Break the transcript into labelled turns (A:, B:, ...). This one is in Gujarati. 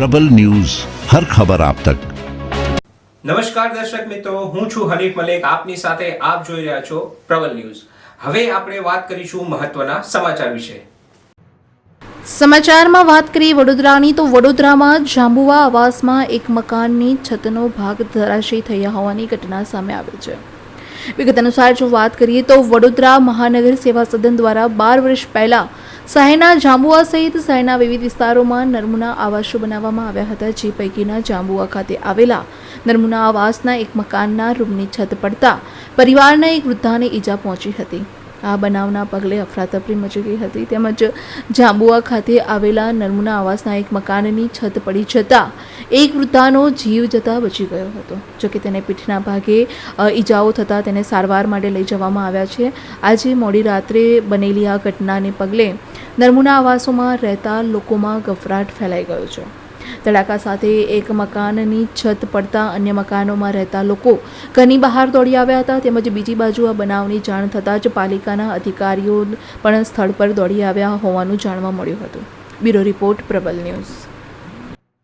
A: પ્રબલ ન્યૂઝ હર ખબર આપ તક.
B: નમસ્કાર દર્શક મિત્રો હું છું હરીફ મલેક. આપની સાથે આપ જોઈ રહ્યા છો પ્રબલ ન્યૂઝ. હવે આપણે વાત કરીશું મહત્વના સમાચાર વિશે.
C: સમાચારમાં વાત કરીએ વડોદરાની તો વડોદરામાં જાંબુવા આવાસમાં એક મકાનની છતનો ભાગ ધરાશી થયા હોવાની ઘટના સામે આવી છે. વિગત અનુસાર જો વાત કરીએ તો વડોદરા મહાનગર સેવા સદન દ્વારા બાર વર્ષ પહેલા શહેરના જાંબુઆ સહિત શહેરના વિવિધ વિસ્તારોમાં નર્મુના આવાસો બનાવવામાં આવ્યા હતા, જે પૈકીના જાંબુઆ ખાતે આવેલા. નર્મુના આવાસના એક મકાનના રૂમની છત પડતા પરિવારના એક વૃદ્ધાને ઈજા પહોંચી હતી. આ બનાવના પગલે અફરાતફરી મચી ગઈ હતી. તેમજ જાંબુઆ ખાતે આવેલા નર્મુના આવાસના એક મકાનની છત પડી જતાં એક વૃદ્ધાનો જીવ જતાં બચી ગયો હતો. જોકે તેને પીઠના ભાગે ઈજાઓ થતાં તેને સારવાર માટે લઈ જવામાં આવ્યા છે. આજે મોડી રાત્રે બનેલી આ ઘટનાને પગલે નર્મુના આવાસોમાં રહેતા લોકોમાં ગફરાટ ફેલાઈ ગયો છે. ધડાકા સાથે એક મકાનની છત પડતા અન્ય મકાનોમાં રહેતા લોકો ઘરની બહાર દોડી આવ્યા હતા તેમજ બીજી બાજુ આ બનાવની જાણ થતાં જ પાલિકાના અધિકારીઓ પણ સ્થળ પર દોડી આવ્યા હોવાનું જાણવા મળ્યું હતું. Bureau report Prabal news.